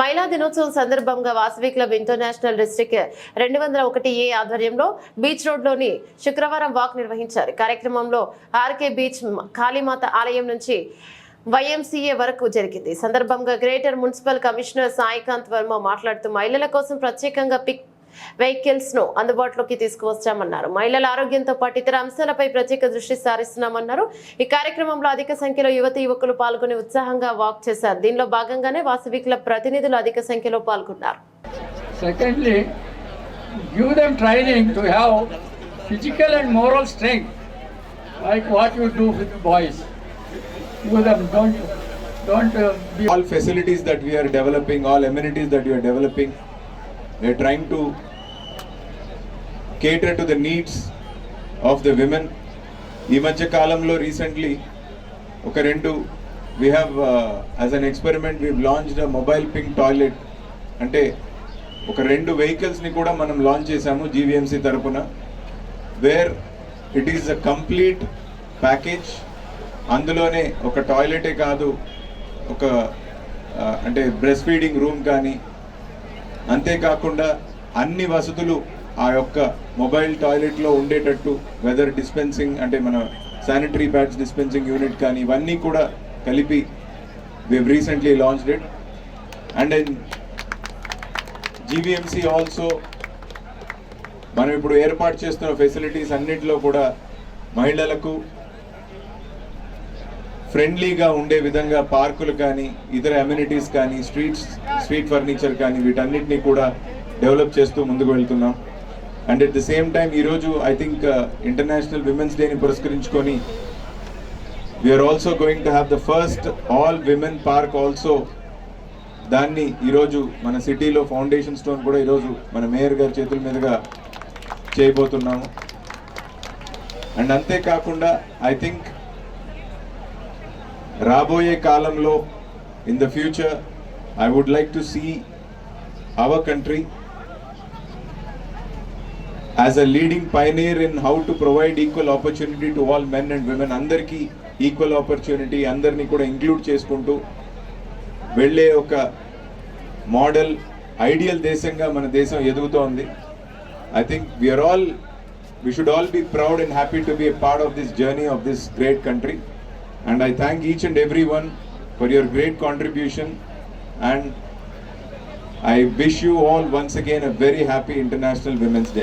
మహిళా దినోత్సవం సందర్భంగా వాసవి క్లబ్ ఇంటర్నేషనల్ డిస్టిక్ రెండు వందల ఒకటి ఏ ఆధ్వర్యంలో బీచ్ రోడ్లోని శుక్రవారం వాక్ నిర్వహించారు. కార్యక్రమంలో ఆర్కే బీచ్ కాళీమాత ఆలయం నుంచి వైఎంసీఏ వరకు జరిగింది. సందర్భంగా greater municipal commissioner Saikanth Varma మాట్లాడుతూ మహిళల కోసం ప్రత్యేకంగా పిక్ వెహికల్స్ను అందుబాటులోకి తీసుకువచ్చామన్నారు. మహిళల ఆరోగ్యంతో పాటు ఇతర అంశాలపై ప్రత్యేక దృష్టి సారిస్తున్నామన్నారు. ఈ కార్యక్రమంలో అధిక సంఖ్యలో యువత యువకులు పాల్గొని ఉత్సాహంగా వాక్ చేశారు. దీనిలో భాగంగానే వాసవికుల ప్రతినిధులు అధిక సంఖ్యలో పాల్గొన్నారు. All facilities that we are developing all amenities that we are developing we are trying to cater to the needs of the women. ఈ మధ్య కాలంలో రీసెంట్లీ ఒక రెండు we have as an experiment we launched a mobile pink toilet అంటే ఒక రెండు వెహికల్స్ని కూడా మనం లాంచ్ చేశాము జీవీఎంసీ తరపున where it is a complete package అందులోనే ఒక టాయిలెటే కాదు ఒక uh, అంటే బ్రెస్ట్ ఫీడింగ్ రూమ్ కానీ అంతేకాకుండా అన్ని వసతులు ఆ యొక్క మొబైల్ టాయిలెట్లో ఉండేటట్టు వెదర్ డిస్పెన్సింగ్ అంటే మన శానిటరీ ప్యాడ్స్ డిస్పెన్సింగ్ యూనిట్ కానీ ఇవన్నీ కూడా కలిపి we've recently launched it and in GVMC also మనం ఇప్పుడు ఏర్పాటు చేస్తున్న ఫెసిలిటీస్ అన్నిటిలో కూడా మహిళలకు ఫ్రెండ్లీగా ఉండే విధంగా పార్కులు కానీ ఇతర అమ్యూనిటీస్ కానీ స్ట్రీట్స్ స్ట్రీట్ ఫర్నిచర్ కానీ వీటన్నిటిని కూడా డెవలప్ చేస్తూ ముందుకు వెళ్తున్నాం. And at the same time ఈరోజు ఐ థింక్ ఇంటర్నేషనల్ విమెన్స్ డేని పురస్కరించుకొని we're also going to have the first all women park also దాన్ని ఈరోజు మన సిటీలో ఫౌండేషన్ స్టోన్ కూడా ఈరోజు మన మేయర్ గారి చేతుల మీదుగా చేయబోతున్నాము. అండ్ అంతేకాకుండా ఐ థింక్ రాబోయే కాలంలో in the future I would like to see our country as a leading pioneer in how to provide equal opportunity to all men and women అందరికీ ఈక్వల్ ఆపర్చునిటీ అందరినీ కూడా ఇంక్లూడ్ చేసుకుంటూ వెళ్ళే ఒక model ideal దేశంగా మన దేశం ఎదుగుతోంది. I think we're all we should all be proud and happy to be a part of this journey of this great country And I thank each and everyone for your great contribution. And I wish you all once again a very happy International Women's Day.